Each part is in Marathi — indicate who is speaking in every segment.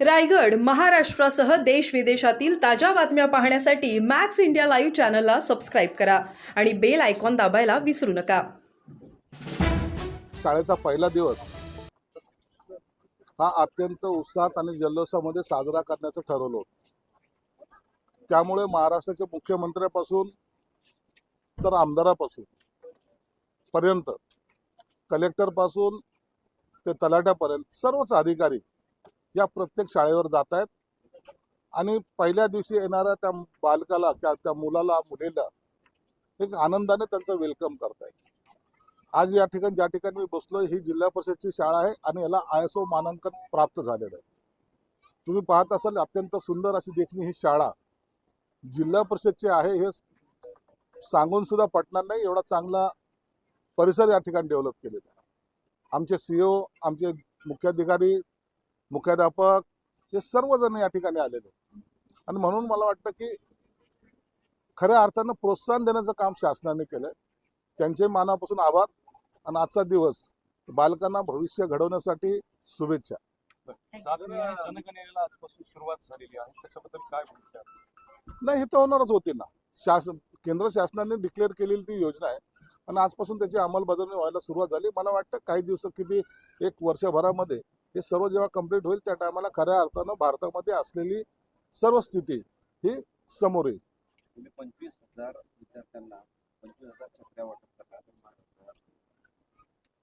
Speaker 1: रायगड महाराष्ट्रासह देश विदेशातील ताज्या बातम्या पाहण्यासाठी मॅक्स इंडिया लाईव्ह चॅनलला सबस्क्राईब करा आणि बेल आयकॉन दाबायला विसरू नका.
Speaker 2: शाळेचा पहिला दिवस हा अत्यंत उत्साहात आणि जल्लोषामध्ये साजरा करण्याचं ठरवलं होतं. त्यामुळे महाराष्ट्राच्या मुख्यमंत्र्यापासून तर आमदारापासून पर्यंत कलेक्टरपासून ते तलाट्यापर्यंत सर्वच अधिकारी या प्रत्येक शाळेवर जात आहेत आणि पहिल्या दिवशी येणाऱ्या त्या बालकाला त्या त्या मुलाला मुलीला एक आनंदाने त्यांचं वेलकम करतायत. आज या ठिकाणी ज्या ठिकाणी मी बसलोय ही जिल्हा परिषदची शाळा आहे आणि याला आय एस ओ मानांकन प्राप्त झालेलं आहे. तुम्ही पाहत असाल अत्यंत सुंदर अशी देखणी ही शाळा जिल्हा परिषदची आहे. हे सांगून सुद्धा पटणार नाही एवढा चांगला परिसर या ठिकाणी डेव्हलप केलेला आहे. आमचे सीओ आमचे मुख्याधिकारी मुख्याध्यापक हे सर्वजण या ठिकाणी आलेले. आणि म्हणून मला वाटतं की खऱ्या अर्थानं प्रोत्साहन देण्याचं काम शासनाने केलंय. त्यांचे मानापासून आभार आणि आजचा दिवस बालकांना भविष्य घडवण्यासाठी शुभेच्छा? नाही हे तर होणारच होते ना. शासन केंद्र शासनाने डिक्लेअर केलेली ती योजना आहे. आणि आजपासून त्याची अंमलबजावणी व्हायला सुरुवात झाली. मला वाटतं काही दिवस किती एक वर्षभरामध्ये हे सर्व जेव्हा कंप्लीट होईल त्या टायमाला खऱ्या अर्थानं भारतामध्ये असलेली सर्व स्थिती ही समोर येईल.
Speaker 3: पंचवीस हजार विद्यार्थ्यांना पंचवीस हजार छत्र्या वाटप करणार महाराष्ट्रात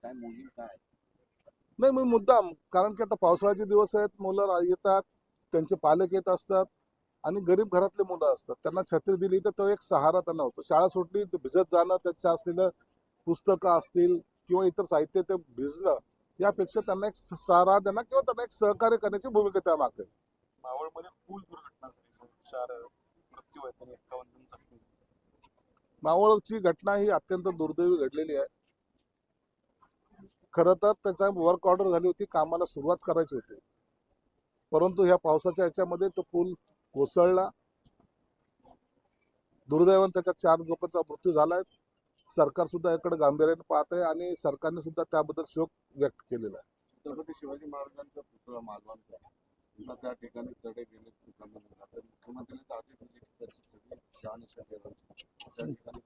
Speaker 3: काय मोहीम काय? आहे?
Speaker 2: नाही मी मुद्दाम कारण की आता पावसाळ्याचे दिवस आहेत मुलं येतात त्यांचे पालक येत असतात आणि गरीब घरातले मुलं असतात. त्यांना छत्री दिली तर तो एक सहारा त्यांना होतो. शाळा सुटली तर भिजत जाणं त्याच्या असलेलं पुस्तकं असतील किंवा इतर साहित्य ते भिजणं यापेक्षा त्यांना एक स- सहारा देणं किंवा त्यांना एक सहकार्य करण्याची भूमिका त्यामागे आहे.
Speaker 3: मावळमध्ये पूल दुर्घटना झाली दोन चार मृत्यू आहेत आणि एकावन्न जण जखमी
Speaker 2: मावळची घटना ही अत्यंत दुर्दैवी घडलेली आहे. खरं तर त्याचा वर्क ऑर्डर झाली होती कामाला सुरुवात करायची होती. परंतु ह्या पावसाच्या याच्यामध्ये तो पूल कोसळला. दुर्दैवाने त्याच्यात चार लोकांचा मृत्यू झालाय. सरकार सुद्धा याकडे गांभीर्याने पाहत आहे आणि सरकारने सुद्धा त्याबद्दल शोक व्यक्त केलेला आहे
Speaker 3: छत्रपती शिवाजी महाराजांचा पुतळा मालवणचा त्या ठिकाणी तडे गेले लोकांना मिळाला. तर मुख्यमंत्र्यांनी ताजी दिली की त्याची सगळी शहानिशा केलं त्या ठिकाणी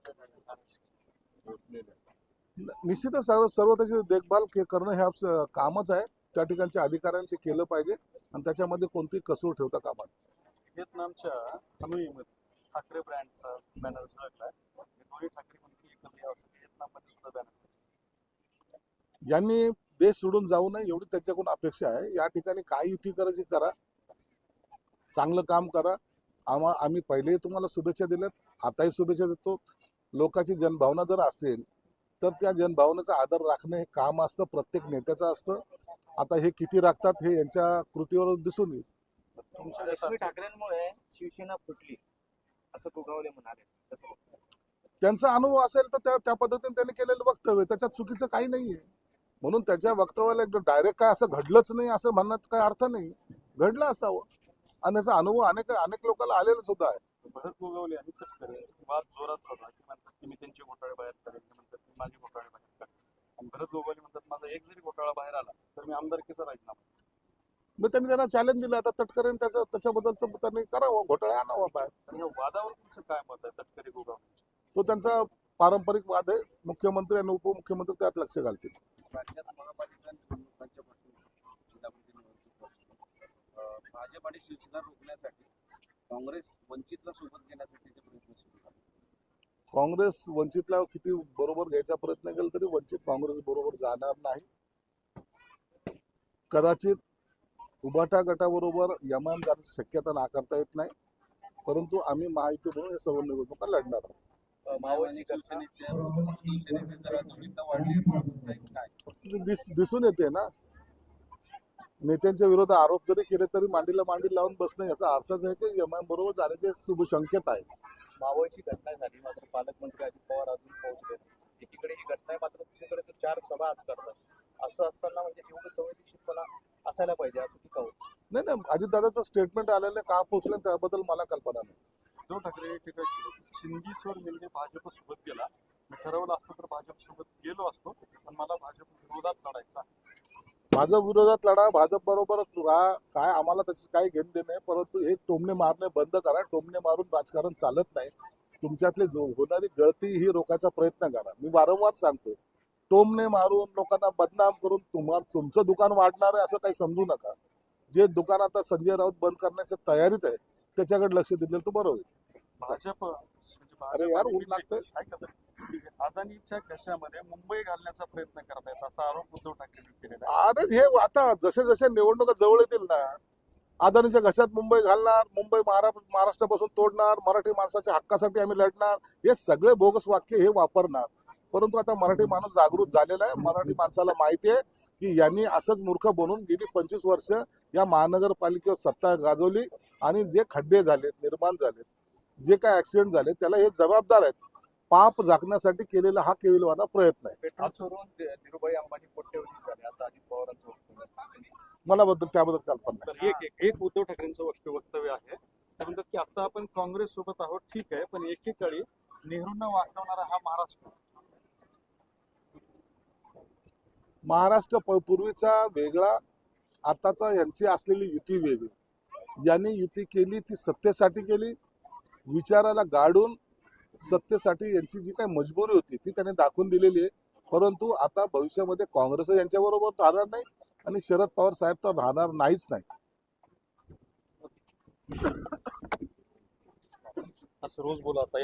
Speaker 3: पोहोचलेलं आहे.
Speaker 2: न- निश्चितच सर्व सर्व त्याची देखभाल के- करणं हे कामच आहे त्या ठिकाणच्या अधिकाऱ्यांनी ते केलं पाहिजे आणि त्याच्यामध्ये कोणतीही कसूर ठेवता कामा नये.
Speaker 3: व्हिएतनामच्या हनोईमध्ये ठाकरे ब्रँडचा बॅनर हे दोन्ही ठाकरे
Speaker 2: यांनी देश सोडून जाऊ नये एवढी त्याच्याकडून अपेक्षा आहे. या ठिकाणी काय युती करायची करा. चांगलं काम करा. आम्हा आम्ही पहिलेही तुम्हाला शुभेच्छा दिल्यात. आताही शुभेच्छा देतो. लोकांची जनभावना जर असेल तर त्या जनभावनेचा आदर राखणं हे काम असतं. प्रत्येक नेत्याचं असतं. आता हे किती राखतात हे यांच्या कृतीवर दिसून येईल.
Speaker 4: ठाकरेंमुळे शिवसेना फुटली असं गोगावले म्हणाले?
Speaker 2: त्यांचा अनुभव असेल तर त्या त्या पद्धतीने त्यांनी केलेलं वक्तव्य. त्याच्यात चुकीचं काही नाहीये. म्हणून त्याच्या वक्तव्याला एकदम डायरेक्ट काय असं घडलंच नाही असं म्हणण्यात काय अर्थ नाही. घडलं असावं. आणि त्याचा अनुभव अनेक अनेक लोकांना आलेला सुद्धा आहे.
Speaker 3: भरत गोगावले आणि तटकरे यांचा वाद जोरात चालू आहे ते म्हणतात की मी त्यांचे घोटाळे बाहेर करेन ते म्हणतात की माझे घोटाळे बाहेर करेन आणि भरत गोगावले म्हणतात माझा एक जरी घोटाळा बाहेर आला तर मी आमदारकीचा राजीनामा
Speaker 2: मग त्यांनी त्यांना चॅलेंज दिलं. आता तटकरेन त्याच्या त्याच्याबद्दलचं त्यांनी करावं. घोटाळा आणावा बाहेर.
Speaker 3: तर या वादावर तुमचं काय मत आहे तटकरे गोगावले?
Speaker 2: तो त्यांचा पारंपरिक वाद आहे. मुख्यमंत्री आणि उपमुख्यमंत्री त्यात लक्ष घालतील.
Speaker 3: भाजप आणि शिवसेना रोखण्यासाठी काँग्रेस वंचितला सोबत घेण्यासाठी ते प्रयत्न सुरू झाले.
Speaker 2: काँग्रेस वंचितला किती बरोबर घ्यायचा प्रयत्न केला तरी वंचित काँग्रेस बरोबर जाणार नाही. कदाचित उभाटा गटाबरोबर यमान जाण्याची शक्यता नाकारता येत नाही. परंतु आम्ही महायुती म्हणून या सर्व निवडणुका लढणार आहोत. दिस दिसून येते ना? नेत्यांच्या विरोधात आरोप जरी केले तरी मांडीला मांडी लावून बसणं याचा अर्थच आहे की यमान बरोबर जाण्याचे शुभ संकेत आहे
Speaker 4: मावळची घटना झाली मात्र पालकमंत्री अजित पवार अजून पोहोचले. एकीकडे ही घटना आहे मात्र दुसरीकडे ते चार सभा आज करतात. असं असताना म्हणजे एवढं संवेदनशीलपणा असायला पाहिजे असं टीका होत
Speaker 2: नाही नाही अजितदादाचं स्टेटमेंट आलेलं का पोहोचलं त्याबद्दल मला कल्पना नाही.
Speaker 3: उद्धव ठाकरे टीका केली शिंदीश्वर भाजप गेला. मी ठरवलं असतं तर भाजप सोबत गेलो असतो पण मला भाजप विरोधात लढायचा
Speaker 2: माझा विरोधात लढा भाजप बरोबरच राहा. काय आम्हाला त्याची काही घेण देणे परंतु हे टोमणे मारणे बंद करा. टोमणे मारून राजकारण चालत नाही. तुमच्यातले जो होणारी गळती ही रोखायचा प्रयत्न करा. मी वारंवार सांगतो टोमणे मारून लोकांना बदनाम करून तुम्हाला तुमचं दुकान वाढणार आहे असं काही समजू नका. जे दुकान आता संजय राऊत बंद करण्याच्या तयारीत आहे त्याच्याकडे लक्ष दिलेलं तर बरं होईल.
Speaker 5: भाजप म्हणजे
Speaker 2: अरे यार, ऊन.
Speaker 5: अदानीच्या घशामध्ये मुंबई घालण्याचा प्रयत्न करतायत असा आरोप उद्धव केलेला आहे.
Speaker 2: अरे हे आता जसे जसे निवडणुका जवळ येतील ना अदानीच्या घशात मुंबई घालणार मुंबई महाराष्ट्र महाराष्ट्रापासून तोडणार मराठी माणसाच्या हक्कासाठी आम्ही लढणार हे सगळे बोगस वाक्य हे वापरणार. परंतु आता मराठी माणूस जागृत झालेला आहे मराठी माणसाला माहिती आहे की यांनी असंच मूर्ख बनून गेली पंचवीस वर्ष या महानगरपालिकेवर सत्ता गाजवली आणि जे खड्डे झालेत निर्माण झालेत जे काय ऍक्सिडेंट झाले त्याला हे जबाबदार आहेत. पाप झाकण्यासाठी केलेला हा केविलवाना प्रयत्न आहे. मला बद्दल त्याबद्दल कल्पना
Speaker 5: एक उद्धव ठाकरेंचं वक्तव्य आहे. ते म्हणतात की आता आपण काँग्रेस सोबत आहोत ठीक आहे पण एकेकाळी नेहरूंना वाचवणारा हा महाराष्ट्र.
Speaker 2: महाराष्ट्र पूर्वीचा वेगळा आताचा यांची असलेली युती वेगळी. यांनी युती केली ती सत्तेसाठी केली विचाराला गाडून सत्तेसाठी यांची जी काही मजबुरी होती ती त्यांनी दाखवून दिलेली आहे. परंतु आता भविष्यामध्ये काँग्रेस यांच्या बरोबर राहणार नाही आणि शरद पवार साहेब तर राहणार नाहीच नाही.
Speaker 5: असं रोज बोला आता